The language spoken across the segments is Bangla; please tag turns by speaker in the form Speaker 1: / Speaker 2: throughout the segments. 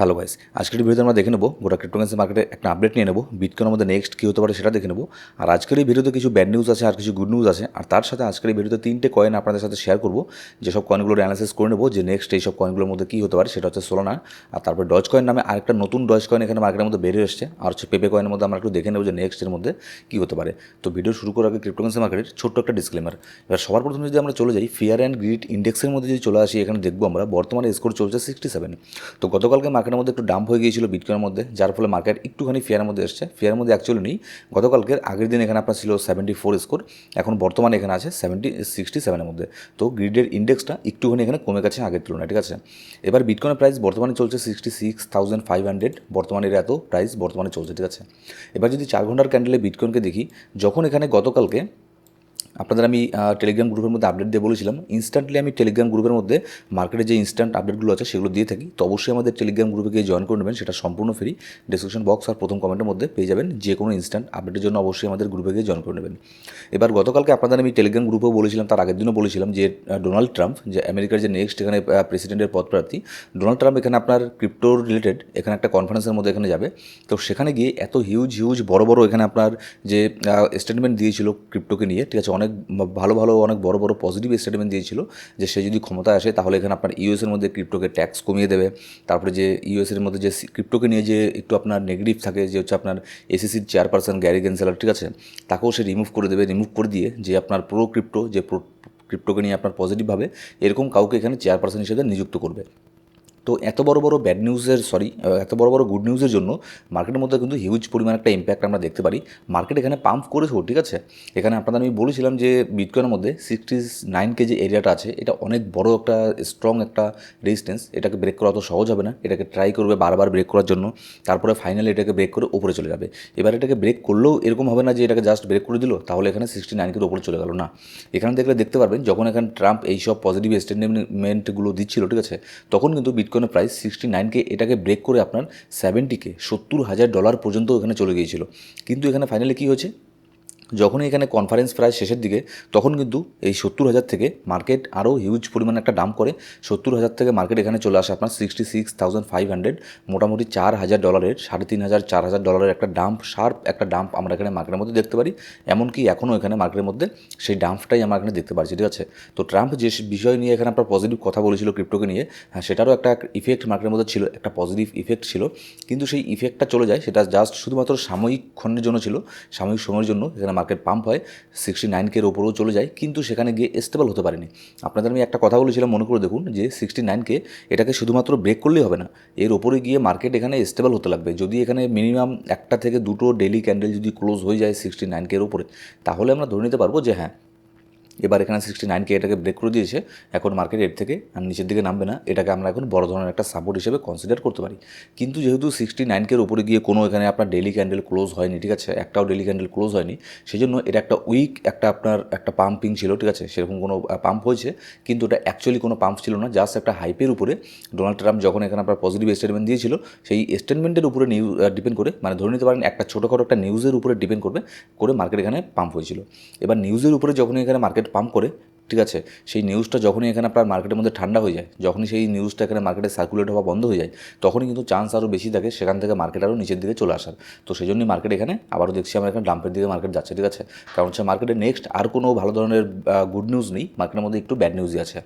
Speaker 1: হ্যালো গাইস, আজকের ভিডিওতে আমরা দেখে নেব গোটা ক্রিপ্টোকারেন্সি মার্কেটে একটা আপডেট নিয়ে নেব বিটকয়েনের মধ্যে নেক্সট কী হতে পারে সেটা দেখে নেব। আর আজকের এই ভিডিওতে কিছু ব্যাড নিউজ আছে, আর কিছু গুড নিউজ আছে। আর তার সাথে আজকের এই ভিডিওতে তিনটে কয়েন আপনাদের সাথে শেয়ার করব, যেসব কয়েনগুলোর অ্যানালাইসিস করে নেব, যে নেক্সট এইসব কয়েনগুলোর মধ্যে কী হতে পারে সেটা হচ্ছে সোলোনা আর তারপর ডজ কয়েন নামে আরেকটা নতুন ডজ কয়েন এখানে মার্কেটের মধ্যে বেরিয়ে এসছে। আর হচ্ছে পেপে কয়েনের মধ্যে আমরা একটু দেখে নেব যে নেক্সট এর মধ্যে কী হতে পারে। তো ভিডিও শুরু করার আগে ক্রিপ্টোকারেন্সি মার্কেটের ছোট্ট একটা ডিসক্লেমার এবার সবার প্রথমে যদি আমরা চলে যাই ফিয়ার অ্যান্ড গ্রিড ইন্ডেক্সের মধ্যে যদি চলে আসি, এখানে দেখব আমরা, বর্তমানে স্কোর চলছে সিক্সটি সেভেন তো গতকালকে মার্কেটের মধ্যে একটু ডাম্প হয়ে গিয়েছিল বিটকয়েনের মধ্যে, যার ফলে মার্কেট একটুখানি ফিয়ারের মধ্যে এসছে। ফিয়ারের মধ্যে অ্যাকচুয়ালি নেই। গতকালকের আগের দিন এখানে আপনার ছিল সেভেন্টি ফোর স্কোর এখন বর্তমানে এখানে আছে সেভেন্টি সিক্সটি সেভেনের মধ্যে। তো গ্রিডের ইন্ডেক্সটা একটুখানি এখানে কমে গেছে আগের তুলনায়, ঠিক আছে? এবার বিটকয়েনের প্রাইস বর্তমানে চলছে sixty six thousand five hundred বর্তমানে এত প্রাইস বর্তমানে চলছে, ঠিক আছে? এবার যদি চার ঘণ্টার ক্যান্ডেলে বিটকয়েনকে দেখি, যখন এখানে গতকালকে আপনাদের আমি টেলিগ্রাম গ্রুপের মধ্যে আপডেট দিয়ে বলেছিলাম। ইনস্ট্যান্টলি আমি টেলিগ্রাম গ্রুপের মধ্যে মার্কেটে যে ইনস্ট্যান্ট আপডেটগুলো আছে সেগুলো দিয়ে থাকি। তো অবশ্যই আমাদের টেলিগ্রাম গ্রুপে গিয়ে জয়েন করে নেবেন, সেটা সম্পূর্ণ ফ্রি ডিসক্রিপশন বক্স আর প্রথম কমেন্টের মধ্যে পেয়ে যাবেন যে কোনো ইনস্ট্যান্ট আপডেটের জন্য অবশ্যই আমাদের গ্রুপে গিয়ে জয়েন করে নেবেন। এবার গতকালকে আপনাদের আমি টেলিগ্রাম গ্রুপেও বলেছিলাম, তার আগের দিনও বলেছিলাম যে ডোনাল্ড ট্রাম্প যে আমেরিকার যে নেক্সট এখানে প্রেসিডেন্টের পদপ্রার্থী ডোনাল্ড ট্রাম্প এখানে আপনার ক্রিপ্টো রিলেটেড এখানে একটা কনফারেন্সের মধ্যে এখানে যাবে। তো সেখানে গিয়ে এত হিউজ হিউজ বড় বড় এখানে আপনার যে স্টেটমেন্ট দিয়েছিল ক্রিপ্টোকে নিয়ে, ঠিক আছে? অনেক ভালো ভালো অনেক বড় বড় পজিটিভ স্টেটমেন্ট দিয়েছিল যে সে যদি ক্ষমতায় আসে তাহলে এখানে আপনার ইউএসের মধ্যে ক্রিপ্টোকে ট্যাক্স কমিয়ে দেবে। তারপরে যে ইউএসের মধ্যে যে ক্রিপ্টোকে নিয়ে যে একটু আপনার নেগেটিভ থাকে যে হচ্ছে আপনার এসিসির চেয়ারপারসন গ্যারি গেন্সেলার ঠিক আছে? তাকেও সে রিমুভ করে দেবে রিমুভ করে দিয়ে যে আপনার প্রো ক্রিপ্টো যে প্রো ক্রিপ্টোকে নিয়ে আপনার পজিটিভভাবে এরকম কাউকে এখানে চেয়ারপারসন হিসেবে নিযুক্ত করবে। তো এত বড় বড় ব্যাড নিউজের সরি এত বড় বড় গুড নিউজের জন্য মার্কেটের মধ্যে কিন্তু হিউজ পরিমাণ একটা ইম্প্যাক্ট আমরা দেখতে পারি। মার্কেট এখানে পাম্প করেছে ঠিক আছে? এখানে আপনাদের আমি বলেছিলাম যে বিটকয়েনের মধ্যে সিক্সটি নাইন কেজি এরিয়াটা আছে। এটা অনেক বড় একটা স্ট্রং একটা রেজিস্ট্যান্স এটাকে ব্রেক করা অত সহজ হবে না। এটাকে ট্রাই করবে বারবার ব্রেক করার জন্য। তারপরে ফাইনালি এটাকে ব্রেক করে উপরে চলে যাবে। এবার এটাকে ব্রেক করলেও এরকম হবে না যে এটাকে জাস্ট ব্রেক করে দিল, তাহলে এখানে সিক্সটি নাইনকের উপরে চলে গেল না। এখানে দেখলে দেখতে পারবেন, যখন এখানে ট্রাম্প এইসব পজিটিভ স্টেটমেন্টগুলো দিচ্ছিল, ঠিক আছে? তখন কিন্তু বিটকয়েনের প্রাইস সিক্সটি নাইনকে এটাকে ব্রেক করে আপনার সেভেন্টিকে সত্তর হাজার ডলার পর্যন্ত এখানে চলে গিয়েছিল। কিন্তু এখানে ফাইনালি কী হয়েছে? যখনই এখানে কনফারেন্স প্রায় শেষের দিকে, তখন কিন্তু এই সত্তর হাজার থেকে মার্কেট আরও হিউজ পরিমাণে একটা ডাম্প করে সত্তর হাজার থেকে মার্কেট এখানে চলে আসে আপনার sixty six thousand five hundred মোটামুটি চার হাজার ডলারের সাড়ে তিন হাজার, চার হাজার ডলারের একটা ডাম্প শার্প একটা ডাম্প আমরা এখানে মার্কেটের মধ্যে দেখতে পারি। এমনকি এখনও এখানে মার্কেটের মধ্যে সেই ডাম্পটাই আমরা এখানে দেখতে পাচ্ছি, ঠিক আছে? তো ট্রাম্প যে বিষয় নিয়ে এখানে আপনার পজিটিভ কথা বলেছিল ক্রিপ্টোকে নিয়ে হ্যাঁ সেটারও একটা ইফেক্ট মার্কেটের মধ্যে ছিল, একটা পজিটিভ ইফেক্ট ছিল। কিন্তু সেই ইফেক্টটা চলে যায়, সেটা জাস্ট শুধুমাত্র সাময়িক ক্ষণের জন্য ছিল, সাময়িক সময়ের জন্য এখানে মার্কেট পাম্প হয় সিক্সটি নাইন কের ওপরেও চলে যায়, কিন্তু সেখানে গিয়ে স্টেবল হতে পারেনি। আপনাদের আমি একটা কথা বলেছিলাম, মনে করে দেখুন যে সিক্সটি নাইনকে এটাকে শুধুমাত্র ব্রেক করলেই হবে না, এর ওপরে গিয়ে মার্কেট এখানে স্টেবল হতে লাগবে। যদি এখানে মিনিমাম একটা থেকে দুটো ডেলি ক্যান্ডেল যদি ক্লোজ হয়ে যায় সিক্সটি নাইন কের ওপরে তাহলে আমরা ধরে নিতে পারব যে হ্যাঁ এবার এখানে সিক্সটি নাইনকে এটাকে ব্রেক করে দিয়েছে। এখন মার্কেট এর থেকে আর নিচের দিকে নামবে না। এটাকে আমরা এখন বড় ধরনের একটা সাপোর্ট হিসেবে কনসিডার করতে পারি। কিন্তু যেহেতু সিক্সটি নাইনকের উপরে গিয়ে কোনো এখানে আপনার ডেলি ক্যান্ডেল ক্লোজ হয়নি, ঠিক আছে? একটাও ডেলি ক্যান্ডেল ক্লোজ হয়নি। সেই জন্য এটা একটা উইক একটা আপনার একটা পাম্পিং ছিল, ঠিক আছে? সেরকম কোনো পাম্প হয়েছে। কিন্তু ওটা অ্যাকচুয়ালি কোনো পাম্প ছিল না। জাস্ট একটা হাইপের উপরে ডোনাল্ড ট্রাম্প যখন এখানে আপনার পজিটিভ স্টেটমেন্ট দিয়েছিল, সেই স্টেটমেন্টের উপরে নিউজ ডিপেন্ড করে মানে ধরে নিতে পারেন একটা ছোটোখাটো একটা নিউজের উপরে ডিপেন্ড করবে, করে মার্কেট এখানে পাম্প হয়েছিল। এবার নিউজের উপরে যখন এখানে মার্কেট পাম্প করে, ঠিক আছে? সেই নিউজটা যখনই এখানে আপনার মার্কেটের মধ্যে ঠান্ডা হয়ে যায়, যখনই সেই নিউজটা এখানে মার্কেটে সার্কুলেট হওয়া বন্ধ হয়ে যায়, তখনই কিন্তু চান্স আরও বেশি থাকে সেখান থেকে মার্কেট আরও নিচের দিকে চলে আসার। তো সেই জন্যই মার্কেট এখানে আবারও দেখছি আমরা এখানে ডাম্পের দিকে মার্কেট যাচ্ছে, ঠিক আছে? কারণ হচ্ছে মার্কেটে নেক্সট আর কোনো ভালো ধরনের গুড নিউজ নেই মার্কেটের মধ্যে একটু ব্যাড নিউজই আছে।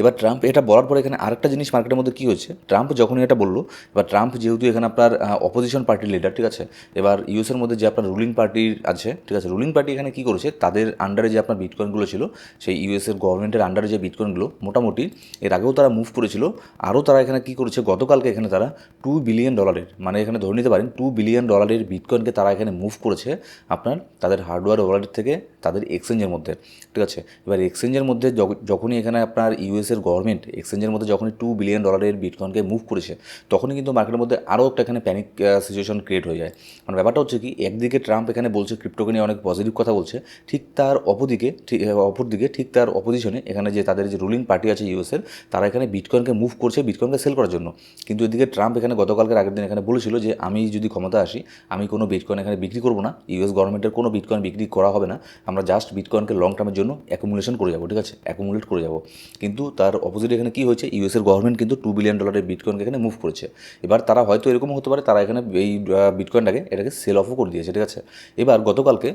Speaker 1: এবার ট্রাম্প, এটা বলার পরে এখানে আরেকটা জিনিস মার্কেটের মধ্যে কী হয়েছে? ট্রাম্প যখনই এটা বলল, এবার ট্রাম্প যেহেতু এখানে আপনার অপোজিশন পার্টির লিডার ঠিক আছে? এবার ইউএসের মধ্যে যে আপনার রুলিং পার্টির আছে, ঠিক আছে? রুলিং পার্টি এখানে কী করেছে? তাদের আন্ডারে যে আপনার বিটকয়েনগুলো ছিল, সেই ইউএসের গভর্নমেন্টের আন্ডারে যে বিটকয়েনগুলো মোটামুটি এর আগেও তারা মুভ করেছিল, আরও তারা এখানে কী করেছে? গতকালকে এখানে তারা টু বিলিয়ন ডলারের মানে এখানে ধরে নিতে পারেন টু বিলিয়ন ডলারের বিটকয়েনকে তারা এখানে মুভ করেছে আপনার তাদের হার্ডওয়্যার ওয়ালেট থেকে, তাদের এক্সচেঞ্জের মধ্যে, ঠিক আছে? এবার এক্সচেঞ্জের মধ্যে যখনই এখানে আপনার ইউএসের গভর্নমেন্ট এক্সচেঞ্জের মধ্যে যখনই টু বিলিয়ন ডলারের বিটকয়েনকে মুভ করেছে, তখনই কিন্তু মার্কেটের মধ্যে আরও একটা এখানে প্যানিক সিচুয়েশন ক্রিয়েট হয়ে যায়। মানে ব্যাপারটা হচ্ছে কি, একদিকে ট্রাম্প এখানে বলছে ক্রিপ্টোকে নিয়ে অনেক পজিটিভ কথা বলছে, ঠিক তার অপদিকে ঠিক অপরদিকে, ঠিক তার অপোজিশনে এখানে যে তাদের যে রুলিং পার্টি আছে ইউএসের, তারা এখানে বিটকয়েনকে মুভ করছে বিটকয়েনকে সেল করার জন্য। কিন্তু এদিকে ট্রাম্প এখানে গতকালকের আগের দিন এখানে বলেছিল যে, আমি যদি ক্ষমতা আসি, আমি কোনো বিটকয়েন এখানে বিক্রি করব না, ইউএস গভর্নমেন্টের কোনো বিটকয়েন বিক্রি করা হবে না, আমরা জাস্ট বিটকয়েনকে লং টার্মের জন্য অ্যাকুমুলেশন করে যাব, ঠিক আছে? অ্যাকুমুলেট করে যাব। কিন্তু তার অপোজিট এখানে কী হয়েছে? ইউএসের গভর্নমেন্ট কিন্তু টু বিলিয়ন ডলারের বিটকয়েনকে এখানে মুভ করেছে। এবার তারা হয়তো এরকম হতে পারে, তারা এখানে এই বিটকয়েনটাকে এটাকে সেল অফও করে দিয়েছে, ঠিক আছে? এবার গতকালকে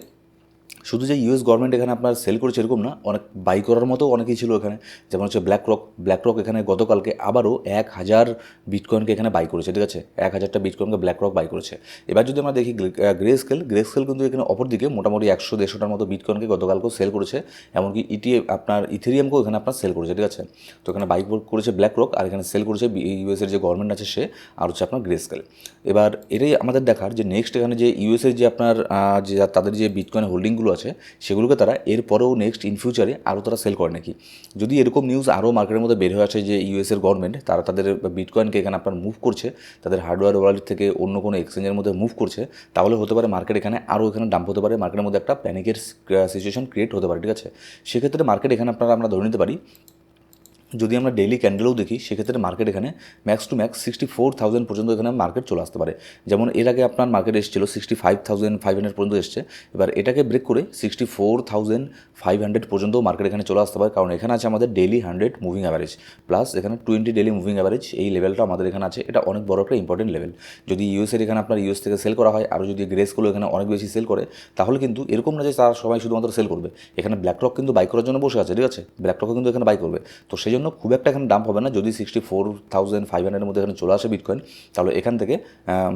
Speaker 1: শুধু যে ইউএস গভর্নমেন্ট এখানে আপনার সেল করেছে এরকম না, অনেক বাই করার মতো অনেকেই ছিল এখানে। যেমন হচ্ছে ব্ল্যাক রক ব্ল্যাক রক এখানে গতকালকে আবারও এক হাজার বিটকয়েনকে এখানে বাই করেছে, ঠিক আছে? এক হাজারটা বিটকয়েনকে ব্ল্যাক রক বাই করেছে। এবার যদি আমরা দেখি গ্রে স্কেল গ্রে স্কেল কিন্তু এখানে অপর দিকে মোটামুটি একশো দেড়শোটার মতো বিটকয়েনকে গতকালকেও সেল করেছে, এমনকি ইটি আপনার ইথেরিয়ামকেও এখানে আপনার সেল করেছে, ঠিক আছে? তো এখানে বাই করেছে ব্ল্যাক রক আর এখানে সেল করেছে ইউএসের যে গভর্নমেন্ট আছে সে, আর হচ্ছে আপনার গ্রে স্কেল এবার এটাই আমাদের দেখার যে নেক্সট এখানে যে ইউএসের যে আপনার যে তাদের যে বিটকয়েন হোল্ডিংগুলো আছে সেগুলোকে তারা এরপরেও নেক্সট ইন ফিউচারে আরও তারা সেল করে নাকি? যদি এরকম নিউজ আরও মার্কেটের মধ্যে বের হয়ে আসে যে ইউএসের গভর্নমেন্ট তারা তাদের বিটকয়েনকে এখানে আপনার মুভ করছে, তাদের হার্ডওয়্যার ওয়ালেট থেকে অন্য কোনো এক্সচেঞ্জের মধ্যে মুভ করছে, তাহলে হতে পারে মার্কেট এখানে আরও এখানে ডাম্প হতে পারে মার্কেটের মধ্যে একটা প্যানিকের সিচুয়েশন ক্রিয়েট হতে পারে, ঠিক আছে? সেক্ষেত্রে মার্কেট এখানে আপনারা আমরা ধরে নিতে পারি যদি আমরা ডেইলি ক্যান্ডেলও দেখি, সেক্ষেত্রে মার্কেট এখানে max to max sixty four thousand পর্যন্ত এখানে মার্কেট চলে আসতে পারে। যেমন এর আগে আপনার মার্কেট এসেছিল sixty five thousand five hundred পর্যন্ত এসছে। এবার এটাকে ব্রেক করে sixty four thousand five hundred পর্যন্ত মার্কেট এখানে চলে আসতে পারে। কারণ এখানে আছে আমাদের daily hundred moving average plus এখানে টোয়েন্টি ডেইলি মুভিং অ্যাভারেজ এই লেভেলটা আমাদের এখানে আছে। এটা অনেক বড় একটা ইম্পর্টেন্ট লেভেল যদি ইউএসের এখানে আপনার ইউএস থেকে সেল করা হয় আর যদি গ্রেসগুলো এখানে অনেক বেশি সেল করে, তাহলে কিন্তু এরকম না যে তারা সবাই শুধুমাত্র সেল করবে। এখানে ব্ল্যাক রক কিন্তু বাই করার জন্য বসে আছে, ঠিক আছে? ব্ল্যাক রকও কিন্তু এখানে বাই করবে। তো সেই জন্য খুব একটা এখানে দাম হবে না। যদি সিক্সটি ফোর থাউজেন্ড ফাইভ হান্ড্রেডের মধ্যে এখানে চলে আসে বিটকয়েন তাহলে এখান থেকে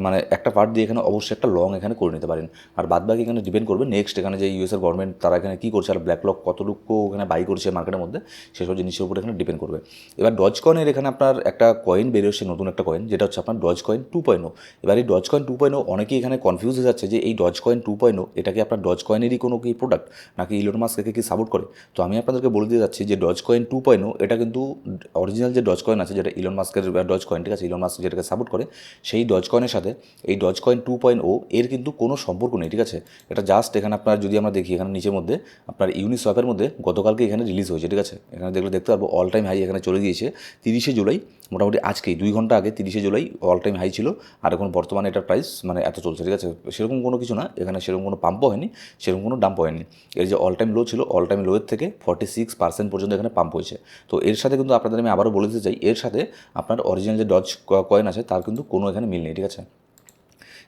Speaker 1: মানে একটা পার্ট দিয়ে এখানে অবশ্যই একটা লং এখানে করে নিতে পারেন। আর বাদ বাকি এখানে ডিপেন্ড করবে নেক্সট এখানে যে ইউএসের গভর্নমেন্ট তারা এখানে কী করছে, আর ব্ল্যাক লক কতটুকু এখানে বাই করছে মার্কেটের মধ্যে, সেসব জিনিসের উপর এখানে ডিপেন্ড করবে। এবার ডজ কয়েনের এখানে আপনার একটা কয়েন বেরিয়েছে নতুন একটা কয়েন যেটা হচ্ছে আপনার ডজ কয়েন টু পয়েন্ট এবার এই ডজ কয়েন টু পয়েন্ট অনেকেই এখানে কনফিউজ হয়ে যাচ্ছে যে এই ডজ কয়েন টু পয়েন্ট এটা কি আপনার ডজ কয়েনেরই কোনো কি প্রোডাক্ট নাকি ইলোন মাস্ক একে কি সাপোর্ট করে? তো আমি আপনাদেরকে বলে দিয়ে যাচ্ছি যে ডজ কয়েন টু পয়েন্ট এটা কিন্তু অরিজিনাল যে ডজ কয়েন আছে, যেটা ইলন মাস্কের ডজ কয়েন ঠিক আছে? ইলন মাস্ক যেটাকে সাপোর্ট করে, সেই ডজ কয়েনের সাথে, এই ডজ কয়েন টু পয়েন্ট ও এর কিন্তু কোনো সম্পর্ক নেই, ঠিক আছে? এটা জাস্ট এখানে আপনার, যদি আমরা দেখি, এখানে নিচের মধ্যে, আপনার ইউনিসওয়াপের মধ্যে গতকালকে এখানে রিলিজ হয়েছে, ঠিক আছে? এখানে দেখলে দেখতে পারব অল টাইম হাই এখানে চলে গিয়েছে, তিরিশে জুলাই, মোটামুটি আজকেই দুই ঘণ্টা আগে তিরিশে জুলাই অল টাইম হাই ছিল, আর এখন বর্তমানে এটার প্রাইস মানে এত চলছে, ঠিক আছে? সেরকম কোনো কিছু না, এখানে সেরকম কোনো পাম্পও হয়নি, সেরকম কোনো ডাম্প হয়নি। এর যে অল টাইম লো ছিল অল টাইম লোয়ের থেকে ফর্টি সিক্স পার্সেন্ট পর্যন্ত এখানে পাম্প হয়েছে। তো এর সাথে কিন্তু আপনাদের আমি আবারও বলে দিতে চাই, এর সাথে আপনার অরিজিনাল যে ডজ কয়েন আছে, তার কিন্তু কোনো এখানে মিল নেই, ঠিক আছে?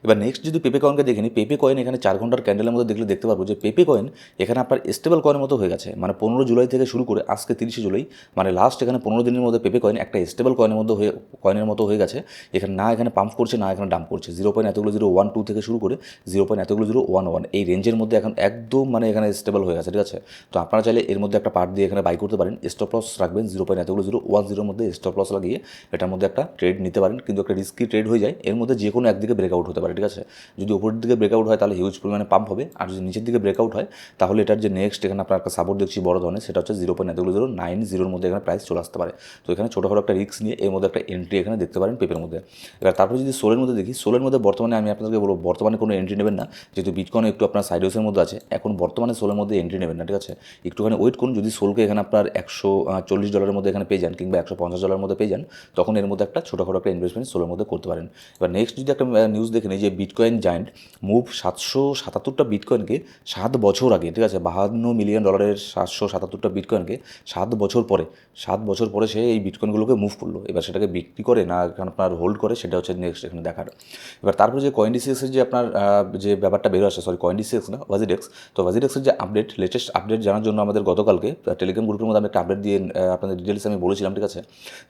Speaker 1: এবার নেক্সট যদি পেপে কয়েনকে দেখে নিই পেপে কয়েন এখানে চার ঘণ্টার ক্যান্ডেলের মধ্যে দেখলে দেখতে পারব যে পেপে কয়েন এখানে আপনার স্টেবল কয়েনের মতো হয়ে গেছে। মানে পনেরো জুলাই থেকে শুরু করে আজকে তিরিশে জুলাই মানে লাস্ট এখানে পনেরো দিনের মধ্যে পেপে কয়েন একটা স্টেবল কয়েনের মধ্যে হয়ে কয়েনের মতো হয়ে গেছে। এখানে না এখানে পাম্প করছে, না এখানে ডাম্প করছে। জিরো পয়েন্ট এতগুলো জিরো ওয়ান টু থেকে শুরু করে জিরো পয়েন্ট এতগুলো জিরো ওয়ান ওয়ান এই রেঞ্জের মধ্যে এখন একদম মানে এখানে স্টেবল হয়ে গেছে, ঠিক আছে? তো আপনারা চাইলে এর মধ্যে একটা পার্ট দিয়ে এখানে বাই করতে পারেন। স্টপ লস রাখবেন জিরো পয়েন্ট এতগুলো জিরো ওয়ান জিরোর মধ্যে স্টপ লস লাগিয়ে এটার মধ্যে একটা ট্রেড নিতে পারেন। কিন্তু একটা রিস্কি ট্রেড হয়ে যায়। এর মধ্যে যে কোনো একদিকে ব্রেকআউট হতে পারে ঠিক আছে যদি উপরের দিকে ব্রেকআউট হয় তাহলে হিউজ পরিমাণে পাম্প হবে আর যদি নিচের দিকে ব্রেকআউট হয় তাহলে এটার যে নেক্সট এখানে আপনার একটা সাপোর্ট দেখছি বড় ধরনের সেটা হচ্ছে জিরো পয়েন্ট এতগুলো জিরো নাইন জিরোর মধ্যে এখানে প্রাইস চলে আসতে পারে তো এখানে ছোটোখাটো একটা রিস্ক নিয়ে এর মধ্যে একটা এন্ট্রি এখানে দেখতে পারেন পেপের মধ্যে এবার তারপরে যদি সোলের মধ্যে দেখি সোলের মধ্যে বর্তমানে আমি আপনাদেরকে বলব বর্তমানে কোনো এন্ট্রি নেবেন না যেহেতু বিটকয়েন একটু আপনার সাইডওয়েসের মধ্যে আছে এখন বর্তমানে সোলের মধ্যে এন্ট্রি নেবেন না ঠিক আছে একটুখানি ওয়েট করুন যদি সোলকে এখানে আপনার একশো চল্লিশ ডলারের মধ্যে এখানে পেয়ে যান কিংবা একশো পঞ্চাশ ডলারের মধ্যে পেয়ে যান তখন এর মধ্যে একটা ছোটোখাটো একটা ইনভেস্টমেন্ট সোলের মধ্যে করতে পারেন এবার নেক্সট যদি একটা নিউজ দেখে নিই যে বিটকয়েন জায়েন্ট মুভ সাতশো সাতাত্তরটা বিটকয়েনকে সাত বছর আগে, ঠিক আছে, বাহান্ন মিলিয়ন ডলারের সাতশো সাতাত্তরটা বিটকয়েনকে সাত বছর পরে, সাত বছর পরে সে এই বিটকয়েনগুলোকে মুভ করল। এবার সেটাকে বিক্রি করে না আপনার হোল্ড করে, সেটা হচ্ছে নেক্সট এখানে দেখার। এবার তারপরে যে কয়েন ডিসিএক্সের যে আপনার যে ব্যাপারটা বেরো আসে সরি কয়েন ডিসিএক্স না ভাজিডেক্স তো ভাজিডেক্সের যে আপডেট লেটেস্ট আপডেট জানার জন্য আমাদের গতকালকে টেলিগ্রাম গ্রুপের মধ্যে আমি একটা আপডেট দিয়ে আপনাদের ডিটেলস আমি বলেছিলাম, ঠিক আছে,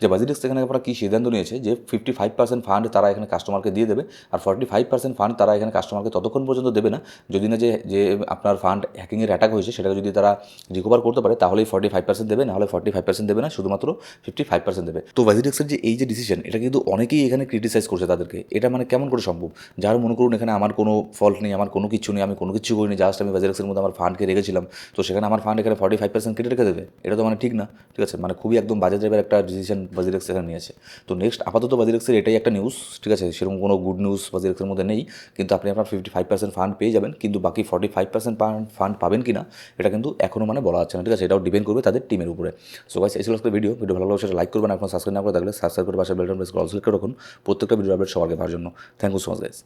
Speaker 1: যে ভাজিডেক্স এখানে আপনারা কী সিদ্ধান্ত নিয়েছে যে ফিফটি ফাইভ পার্সেন্ট ফান্ড তারা এখানে কাস্টমারকে দিয়ে দেবে, আর ফর্টি ফাইভ পার্সেন্ট ফান্ড তারা এখানে কাস্টমারকে ততক্ষণ পর্যন্ত দেবে না। যদি না যে যে আপনার ফান্ড হ্যাকিংয়ের অ্যাটাক হয়েছে, সেটাকে যদি তারা রিকভার করতে পারে, তাহলেই ফর্টি ফাইভ পার্সেন্ট দেবে, নাহলে ফর্টি ফাইভ পার্সেন্ট দেবে না, শুধুমাত্র ফিফটি ফাইভ পার্সেন্ট দেবে। তো ভাজিডেক্সের যে এই যে ডিসিশন এটা কিন্তু অনেকেই এখানে ক্রিটিসাইজ করছে তাদেরকে। এটা মানে কেমন করে সম্ভব? যার মনে করুন এখানে আমার কোনো ফল্ট নেই, আমার কোনো কিছু নেই, আমি কোনো কিছু করিনি জাস্ট আমি ভাজিডেক্সের মধ্যে আমার ফান্ডকে রেখেছিলাম। তো সেখানে আমার ফান্ড এখানে ফর্টি ফাইভ পার্সেন্ট কেটে রেখে দেবে? এটা তো মানে ঠিক না, ঠিক আছে? মানে খুবই একদম বাজে টাইপের একটা ডিসিশন বাজিরেক্স এখানে নিয়েছে। তো নেক্সট আপাতত বাজিরেক্সের এটাই একটা নিউজ ঠিক আছে? সেরকম কোনো গুড নিউজ বাজিরেক্সের মধ্যে নেই। কিন্তু আপনি আপনার ফিফটি ফাইভ পার্সেন্ট ফান্ড পেয়ে যাবেন। কিন্তু বাকি forty five percent fund fund পাবেন কি না এটা কিন্তু এখনও মানে বলা যাচ্ছে না, ঠিক আছে? এটাও ডিপেন্ড করবে তাদের টিমের উপরে। সো গাইস এই ছিল আজকের ভিডিও ভিডিও ভালো লাগলে সেটা লাইক করবেন। এখন সাবস্ক্রাইব না করে থাকলে সাবস্ক্রাইব করে পাশে বেলটন প্রেস করে অল সিলেক্ট করে রাখুন। প্রত্যেকটা ভিডিও আপডেট সবার জন্য। Thank you so much guys